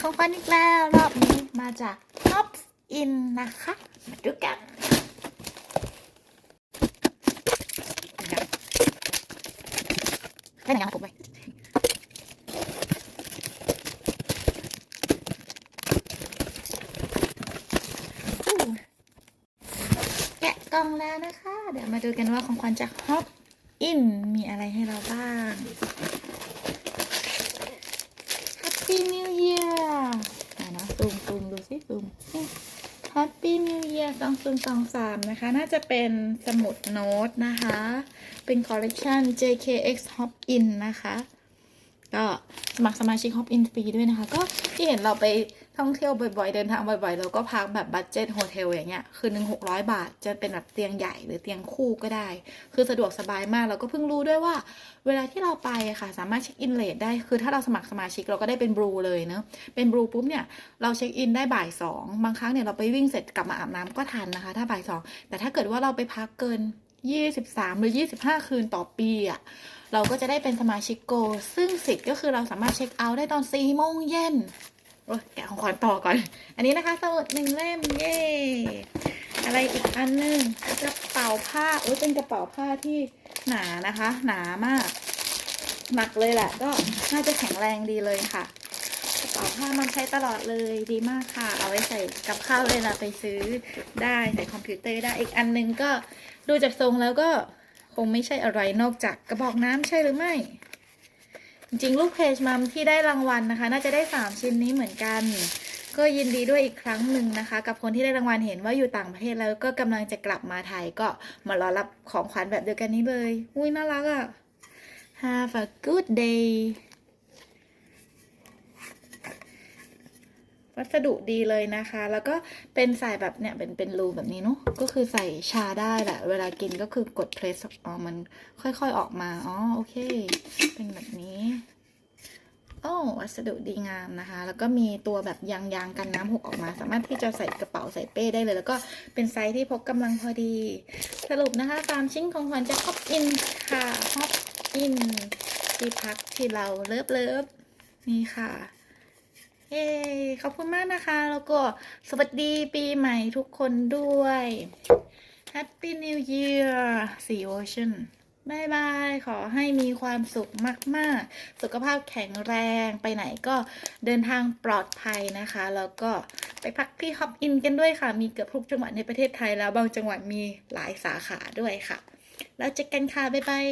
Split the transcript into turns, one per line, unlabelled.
ของขวัญอีกแล้วรอบนี้มาจาก Top In นะคะ มาดูกันได้หนังยางผมไปแกะกล่องแล้วนะคะ เดี๋ยวมาดูกันว่าของขวัญจาก Hop In มีอะไรให้เราบ้าง Happy New Year อะนะซูมซูมดูสิซูมนี่ Happy New Year 2023 นะคะ น่าจะเป็นสมุดโน้ตนะคะ เป็นคอลเลกชัน JKX Hop In นะคะ ก็สมัครสมาชิก Hop In ฟรีด้วยนะคะ ก็ที่เห็นเราไปท่องเที่ยวบ่อยๆ เดินทางบ่อยๆ เราก็พักแบบบัตเจ็ตโฮเทลอย่างเงี้ย คืนหนึ่งหกร้อยบาท จะเป็นแบบเตียงใหญ่หรือเตียงคู่ก็ได้ คือสะดวกสบายมาก เราก็เพิ่งรู้ด้วยว่า เวลาที่เราไปค่ะ สามารถเช็คอินเลทได้ คือถ้าเราสมัครสมาชิกเราก็ได้เป็นบลูเลยเนอะเป็นบลูปุ๊บเนี่ย เราเช็คอินได้บ่ายสองบางครั้งเนี่ยเราไปวิ่งเสร็จกลับมาอาบน้ำก็ทันนะคะ ถ้าบ่ายสองแต่ถ้าเกิดว่าเราไปพักเกิน 23 หรือ 25 คืนต่อปีอะเราก็จะได้เป็นสมาชิกโก ซึ่งสิทธิ์ก็คือเราสามารถเช็คเอาท์ได้ตอน4โมงเย็นโอ้ยแกะของขวัญต่อก่อน อันนี้นะคะสมุดหนึ่งเล่มเย้อะไรอีกอันหนึงกระเป๋าผ้าโอ้ยเป็นกระเป๋าผ้าที่หนานะคะ หนามากหนักเลยแหละก็น่าจะแข็งแรงดีเลยค่ะ กระเป๋าผ้ามันใช้ตลอดเลยดีมากค่ะ เอาไว้ใส่กับข้าวเวลาไปซื้อได้ใส่คอมพิวเตอร์ได้อีกอันหนึงก็ดูจากทรงแล้วก็คงไม่ใช่อะไรนอกจากกระบอกน้ำใช่หรือไม่ จริงๆ ลูกเพจมัมที่ได้รางวัลนะคะ น่าจะได้3ชิ้นนี้เหมือนกัน ก็ยินดีด้วยอีกครั้งหนึ่งนะคะ กับคนที่ได้รางวัลเห็นว่าอยู่ต่างประเทศแล้วก็กำลังจะกลับมาไทยก็มารอรับของขวัญแบบเดียวกันนี้เลย อุ้ยน่ารักอะ่ะ Have a good day วัสดุดีเลยนะคะ แล้วก็เป็นใส่แบบเนี่ยเป็นเป็นรูแบบนี้เนาะก็คือใส่ชาได้แหละ เวลากินก็คือกดเพรสอ๋อมันค่อยๆออกมาอ๋อโอเค เป็นแบบนี้โอ้วัสดุดีงามนะคะ แล้วก็มีตัวแบบยางยางๆกันน้ำหกออกมา สามารถที่จะใส่กระเป๋าใส่เป้ได้เลย แล้วก็เป็นไซส์ที่พกกำลังพอดี สรุปนะคะ ตามชิ้นของขวัญจะฮอปอินค่ะฮอปอินที่พักที่เราเลิฟเลิฟนี่ค่ะ เย้ขอบคุณมากนะคะ แล้วก็สวัสดีปีใหม่ทุกคนด้วย Happy New Year สีโอเชียนบายบาย ขอให้มีความสุขมาก ๆ สุขภาพแข็งแรง ไปไหนก็เดินทางปลอดภัยนะคะ แล้วก็ไปพักที่ฮอปอินกันด้วยค่ะ มีเกือบทุกจังหวัดในประเทศไทยแล้ว บางจังหวัดมีหลายสาขาด้วยค่ะ แล้วเจอกันค่ะ บ๊ายบาย